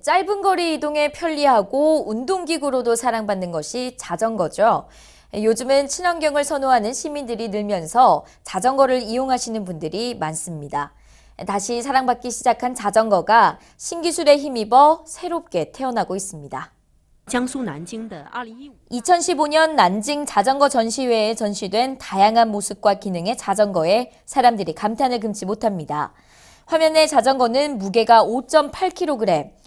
짧은 거리 이동에 편리하고 운동기구로도 사랑받는 것이 자전거죠. 요즘은 친환경을 선호하는 시민들이 늘면서 자전거를 이용하시는 분들이 많습니다. 다시 사랑받기 시작한 자전거가 신기술에 힘입어 새롭게 태어나고 있습니다. 2015년 난징 자전거 전시회에 전시된 다양한 모습과 기능의 자전거에 사람들이 감탄을 금치 못합니다. 화면의 자전거는 무게가 5.8kg,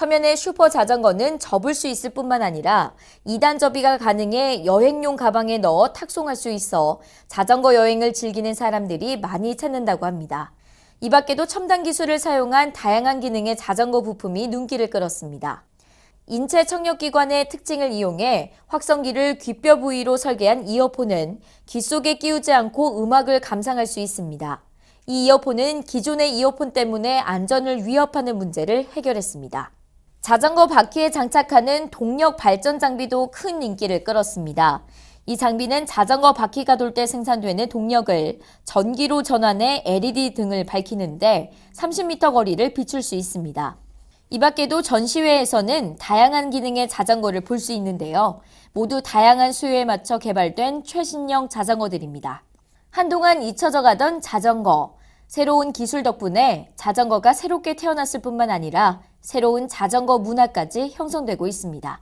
화면의 슈퍼 자전거는 접을 수 있을 뿐만 아니라 2단 접이가 가능해 여행용 가방에 넣어 탁송할 수 있어 자전거 여행을 즐기는 사람들이 많이 찾는다고 합니다. 이 밖에도 첨단 기술을 사용한 다양한 기능의 자전거 부품이 눈길을 끌었습니다. 인체 청력기관의 특징을 이용해 확성기를 귓뼈 부위로 설계한 이어폰은 귀 속에 끼우지 않고 음악을 감상할 수 있습니다. 이 이어폰은 기존의 이어폰 때문에 안전을 위협하는 문제를 해결했습니다. 자전거 바퀴에 장착하는 동력 발전 장비도 큰 인기를 끌었습니다. 이 장비는 자전거 바퀴가 돌 때 생산되는 동력을 전기로 전환해 LED 등을 밝히는데 30m 거리를 비출 수 있습니다. 이 밖에도 전시회에서는 다양한 기능의 자전거를 볼 수 있는데요. 모두 다양한 수요에 맞춰 개발된 최신형 자전거들입니다. 한동안 잊혀져 가던 자전거. 새로운 기술 덕분에 자전거가 새롭게 태어났을 뿐만 아니라 새로운 자전거 문화까지 형성되고 있습니다.